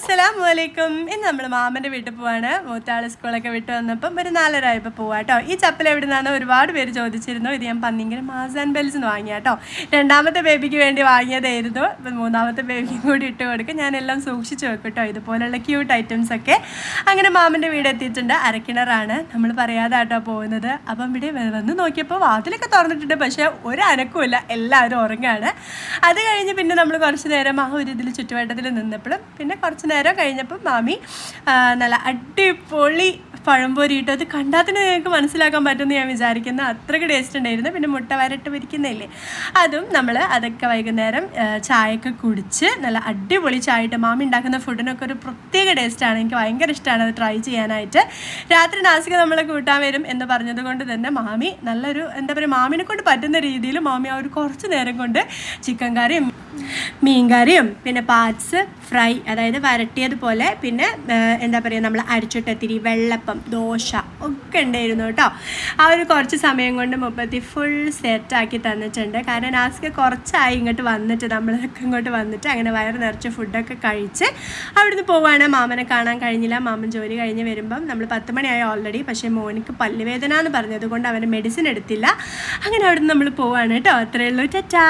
അസ്സലാമു വലൈക്കും ഇന്ന് നമ്മൾ മാമന്റെ വീട്ടിൽ പോവാണ്. മൂത്താൾ സ്കൂളൊക്കെ വിട്ട് വന്നപ്പം ഒരു നാലര ആയപ്പോൾ പോവാ കേട്ടോ ഈ ചപ്പൽ എവിടെ നിന്നാണ് ഒരുപാട് പേര് ചോദിച്ചിരുന്നു. ഇത് ഞാൻ പന്നിങ്ങനെ മാസാൻ ബെൽസ് നിന്ന് വാങ്ങിയ കേട്ടോ രണ്ടാമത്തെ ബേബിക്ക് വേണ്ടി വാങ്ങിയതായിരുന്നു. ഇപ്പം മൂന്നാമത്തെ ബേബിക്കും കൂടി ഇട്ട് കൊടുക്കും. ഞാനെല്ലാം സൂക്ഷിച്ച് വെക്കും കേട്ടോ ഇതുപോലുള്ള ക്യൂട്ട് ഐറ്റംസ് ഒക്കെ. അങ്ങനെ മാമന്റെ വീട് എത്തിയിട്ടുണ്ട്. അരക്കിണറാണ്. നമ്മൾ പറയാതെ കേട്ടോ പോകുന്നത്. അപ്പം ഇവിടെ വന്ന് നോക്കിയപ്പോൾ വാതിലൊക്കെ തുറന്നിട്ടുണ്ട്. പക്ഷേ ഒരു അനക്കുമില്ല എല്ലാവരും ഉറങ്ങാണ്. അത് കഴിഞ്ഞ് പിന്നെ നമ്മൾ കുറച്ച് നേരം ആ ഒരു ഇതിൽ ചുറ്റുവട്ടത്തിൽ നിന്നപ്പോഴും പിന്നെ കുറച്ച് നേരം കഴിഞ്ഞപ്പോൾ മാമി നല്ല അടിപൊളി പഴംപൊരി ഇട്ടു. അത് കണ്ടാൽ തന്നെ നിങ്ങൾക്ക് മനസ്സിലാക്കാൻ പറ്റുമെന്ന് ഞാൻ വിചാരിക്കുന്നു. അത്രയ്ക്ക് ടേസ്റ്റ് ഉണ്ടായിരുന്നു. പിന്നെ മുട്ട വരട്ട് പൊരിക്കുന്നില്ലേ അതും നമ്മൾ അതൊക്കെ വൈകുന്നേരം ചായയൊക്കെ കുടിച്ച് നല്ല അടിപൊളി ചായയിട്ട് മാമി ഉണ്ടാക്കുന്ന ഫുഡിനൊക്കെ ഒരു പ്രത്യേക ടേസ്റ്റാണ് എനിക്ക് ഭയങ്കര ഇഷ്ടമാണ് അത് ട്രൈ ചെയ്യാനായിട്ട്. രാത്രി നാസിക നമ്മളെ കൂട്ടാൻ വരും എന്ന് പറഞ്ഞത് കൊണ്ട് തന്നെ മാമി നല്ലൊരു എന്താ പറയുക മാമിനെ കൊണ്ട് പറ്റുന്ന രീതിയിൽ മാമി ആ ഒരു കുറച്ച് നേരം കൊണ്ട് ചിക്കൻ കറിയും മീൻ കറിയും പിന്നെ പാർട്സ് ഫ്രൈ അതായത് വരട്ടിയതുപോലെ പിന്നെ എന്താ പറയുക നമ്മൾ അരിച്ചുട്ടത്തിരി വെള്ളപ്പം ദോശ ഒക്കെ ഉണ്ടായിരുന്നു കേട്ടോ. ആ ഒരു കുറച്ച് സമയം കൊണ്ട് മുപ്പത്തി ഫുൾ സെറ്റാക്കി തന്നിട്ടുണ്ട്. കാരണം നാസിക കുറച്ചായി ഇങ്ങോട്ട് വന്നിട്ട് നമ്മളൊക്കെ ഇങ്ങോട്ട് വന്നിട്ട് അങ്ങനെ വയറ് നിറച്ച് ഫുഡൊക്കെ കഴിച്ച് അവിടുന്ന് പോവാണ്. മാമനെ കാണാൻ കഴിഞ്ഞില്ല. മാമൻ ജോലി കഴിഞ്ഞ് വരുമ്പം നമ്മൾ പത്ത് മണിയായി ഓൾറെഡി പക്ഷേ മോനിക്ക് പല്ലുവേദന എന്ന് പറഞ്ഞത് കൊണ്ട് അവന് മെഡിസിൻ എടുത്തില്ല. അങ്ങനെ അവിടുന്ന് നമ്മൾ പോവാണ് കേട്ടോ. അത്രയേ ഉള്ളൂ. ടാറ്റാ.